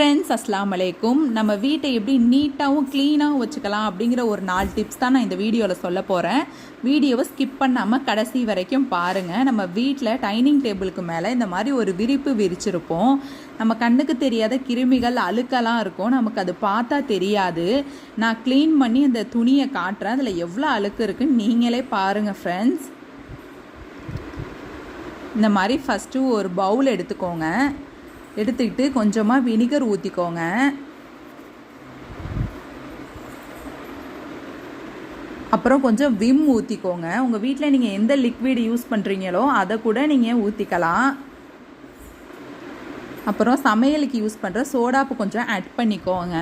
Friends அஸ்லாம் அலைக்கும் நம்ம வீட்டை எப்படி நீட்டாகவும் க்ளீனாகவும் வச்சுக்கலாம் அப்படிங்கிற ஒரு நாலு டிப்ஸ் தான் நான் இந்த வீடியோவில் சொல்ல போகிறேன் வீடியோவை ஸ்கிப் பண்ணாமல் கடைசி வரைக்கும் பாருங்கள் நம்ம வீட்டில் டைனிங் டேபிளுக்கு மேலே இந்த மாதிரி ஒரு விரிப்பு விரிச்சிருப்போம். நம்ம கண்ணுக்கு தெரியாத கிருமிகள் அழுக்கெல்லாம் இருக்கும். நமக்கு அது பார்த்தா தெரியாது. நான் க்ளீன் பண்ணி அந்த துணியை காட்டுறேன். அதில் எவ்வளோ அழுக்கு இருக்குன்னு நீங்களே பாருங்கள் ஃப்ரெண்ட்ஸ் இந்த மாதிரி ஃபஸ்ட்டு ஒரு பவுல் எடுத்துக்கோங்க. எடுத்துக்கிட்டு கொஞ்சமாக வினிகர் ஊற்றிக்கோங்க அப்புறம் கொஞ்சம் விம் ஊற்றிக்கோங்க உங்கள் வீட்டில் நீங்கள் எந்த லிக்விட் யூஸ் பண்ணுறீங்களோ அதை கூட நீங்கள் ஊற்றிக்கலாம் அப்புறம் சமையலுக்கு யூஸ் பண்ணுற சோடாப்பு கொஞ்சம் ஆட் பண்ணிக்கோங்க.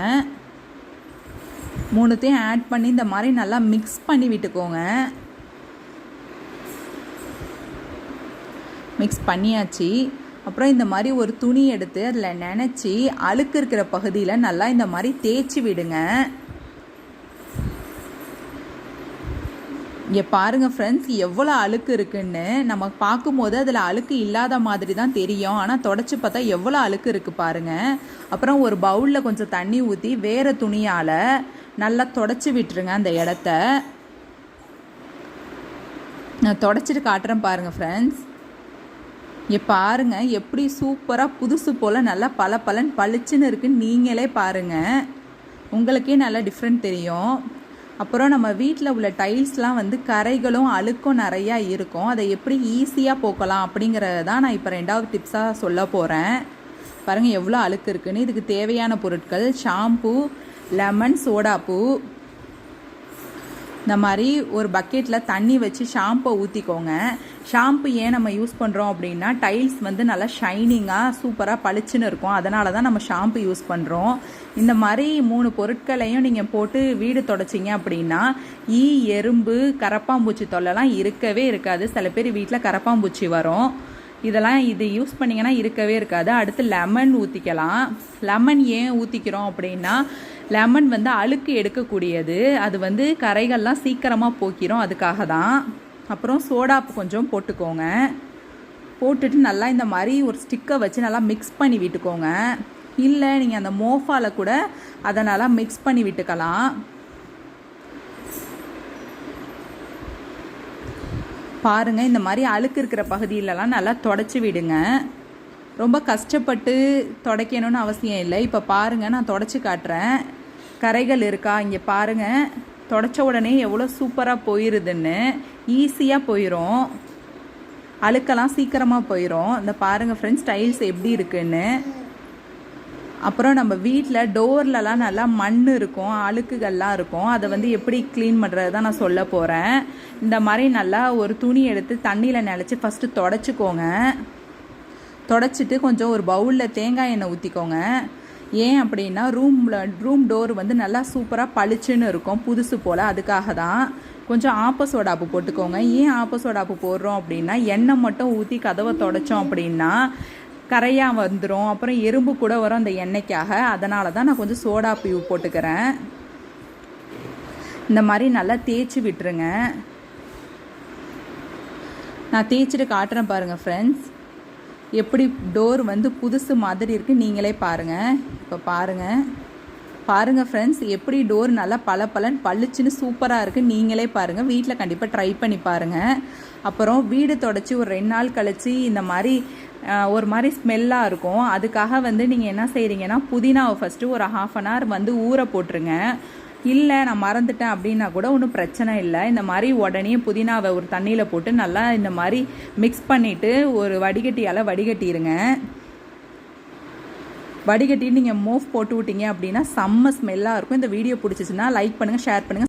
மூணுத்தையும் ஆட் பண்ணி இந்த மாதிரி நல்லா மிக்ஸ் பண்ணி விட்டுக்கோங்க. மிக்ஸ் பண்ணியாச்சு. அப்புறம் இந்த மாதிரி ஒரு துணி எடுத்து அதில் நினச்சி அழுக்கு இருக்கிற பகுதியில் நல்லா இந்த மாதிரி தேய்ச்சி விடுங்க. இங்கே பாருங்கள் ஃப்ரெண்ட்ஸ் எவ்வளோ அழுக்கு இருக்குன்னு. நம்ம பார்க்கும்போது அதில் அழுக்கு இல்லாத மாதிரி தான் தெரியும். ஆனால் தொடச்சி பார்த்தா எவ்வளோ அழுக்கு இருக்குது பாருங்கள் அப்புறம் ஒரு பவுலில் கொஞ்சம் தண்ணி ஊற்றி வேறு துணியால் நல்லா தொடச்சி விட்டுருங்க அந்த இடத்த. நான் தொடச்சிட்டு காட்டுறேன் பாருங்கள் ஃப்ரெண்ட்ஸ் இங்கே பாருங்கள் எப்படி சூப்பராக புதுசு போல் நல்லா பல பலன் பளிச்சுன்னு இருக்குன்னு நீங்களே பாருங்கள் உங்களுக்கே நல்லா டிஃப்ரெண்ட் தெரியும். அப்புறம் நம்ம வீட்டில் உள்ள டைல்ஸ்லாம் வந்து கரைகளும் அழுக்கும் நிறையா இருக்கும். அதை எப்படி ஈஸியாக போக்கலாம் அப்படிங்கிறத தான் நான் இப்போ ரெண்டாவது டிப்ஸாக சொல்ல போகிறேன் பாருங்கள் எவ்வளோ அழுக்கு இருக்குன்னு. இதுக்கு தேவையான பொருட்கள் ஷாம்பு லெமன் சோடாப்பூ இந்த மாதிரி ஒரு பக்கெட்டில் தண்ணி வச்சு ஷாம்பை ஊற்றிக்கோங்க ஷாம்பு ஏன் நம்ம யூஸ் பண்ணுறோம் அப்படின்னா டைல்ஸ் வந்து நல்லா ஷைனிங்காக சூப்பராக பளிச்சுன்னு இருக்கும். அதனால தான் நம்ம ஷாம்பு யூஸ் பண்ணுறோம் இந்த மாதிரி மூணு பொருட்களையும் நீங்கள் போட்டு வீடு தொடச்சிங்க அப்படின்னா ஈ எறும்பு கரப்பாம்பூச்சி தொல்லைலாம் இருக்கவே இருக்காது. சில பேர் வீட்டில் கரப்பாம்பூச்சி வரும். இதெல்லாம் இது யூஸ் பண்ணிங்கன்னா இருக்கவே இருக்காது. அடுத்து லெமன் ஊற்றிக்கலாம் லெமன் ஏன் ஊற்றிக்கிறோம் அப்படின்னா லெமன் வந்து அழுக்கு எடுக்கக்கூடியது. அது வந்து கரைகள்லாம் சீக்கிரமாக போக்கிறோம் அதுக்காக தான். அப்புறம் சோடாப்பு கொஞ்சம் போட்டுக்கோங்க. போட்டுட்டு நல்லா இந்த மாதிரி ஒரு ஸ்டிக்கை வச்சு நல்லா மிக்ஸ் பண்ணி விட்டுக்கோங்க. இல்லை நீங்கள் அந்த மோஃபாவில் கூட அதை நல்லா மிக்ஸ் பண்ணி விட்டுக்கலாம். பாருங்கள் இந்த மாதிரி அழுக்கு இருக்கிற பகுதியிலலாம் நல்லா தொடச்சி விடுங்க. ரொம்ப கஷ்டப்பட்டு துடைக்கணும்னு அவசியம் இல்லை. இப்போ பாருங்கள் நான் தொடச்சி காட்டுறேன். கரைகள் இருக்கா? இங்கே பாருங்கள் தொடச்ச உடனே எவ்வளோ சூப்பராக போயிடுதுன்னு ஈஸியாக போயிடும் அழுக்கெல்லாம் சீக்கிரமாக போயிடும் இந்த பாருங்கள் ஃப்ரெண்ட்ஸ் டைல்ஸ் எப்படி இருக்குன்னு. அப்புறம் நம்ம வீட்டில் டோர்லலாம் நல்லா மண் இருக்கும் அழுக்குகள்லாம் இருக்கும். அதை வந்து எப்படி க்ளீன் பண்ணுறது தான் நான் சொல்ல போகிறேன் இந்த மாதிரி நல்லா ஒரு துணி எடுத்து தண்ணியில் நினச்சி ஃபஸ்ட்டு தொடச்சிக்கோங்க. தொடச்சிட்டு கொஞ்சம் ஒரு பவுலில் தேங்காய் எண்ணெய் ஊற்றிக்கோங்க ஏன் அப்படின்னா ரூமில் ரூம் டோர் வந்து நல்லா சூப்பராக பளிச்சுன்னு இருக்கும் புதுசு போல். அதுக்காக தான் கொஞ்சம் ஆப்பசோடாப்பு போட்டுக்கோங்க. ஏன் ஆப்பசோடாப்பு போடுறோம் அப்படின்னா எண்ணெய் மட்டும் ஊற்றி கதவை தொடச்சோம் அப்படின்னா கரையாக வந்துடும் அப்புறம் எறும்பு கூட வரும் அந்த எண்ணெய்க்காக. அதனால தான் நான் கொஞ்சம் சோடா பியூ போட்டுக்கிறேன். இந்த மாதிரி நல்லா தேய்ச்சி விட்டுருங்க. நான் தேய்ச்சிட்டு காட்டுறேன் பாருங்கள் ஃப்ரெண்ட்ஸ் எப்படி டோர் வந்து புதுசு மாதிரி இருக்குது நீங்களே பாருங்கள் இப்போ பாருங்கள் பாருங்கள் ஃப்ரெண்ட்ஸ் எப்படி டோர் நல்லா பல பலன் பளிச்சுன்னு சூப்பராக இருக்குது நீங்களே பாருங்கள் வீட்டில் கண்டிப்பாக ட்ரை பண்ணி பாருங்கள் அப்புறம் வீடு தொடச்சி ஒரு ரெண்டு நாள் கழித்து இந்த மாதிரி ஒரு மாதிரி ஸ்மெல்லாக இருக்கும். அதுக்காக வந்து நீங்கள் என்ன செய்கிறீங்கன்னா புதினாவை ஃபஸ்ட்டு ஒரு ஹாஃப் அன் ஹவர் வந்து ஊற போட்டுருங்க. இல்லை நான் மறந்துட்டேன் அப்படின்னா கூட ஒன்றும் பிரச்சனை இல்லை. இந்த மாதிரி உடனே புதினாவை ஒரு தண்ணியில் போட்டு நல்லா இந்த மாதிரி மிக்ஸ் பண்ணிவிட்டு ஒரு வடிகட்டியால் வடிகட்டிடுங்க வடிகட்டி நீங்கள் மூவ் போட்டு விட்டீங்க அப்படின்னா செம்ம ஸ்மெல்லாக இருக்கும். இந்த வீடியோ பிடிச்சிச்சின்னா லைக் பண்ணுங்கள் ஷேர் பண்ணுங்கள்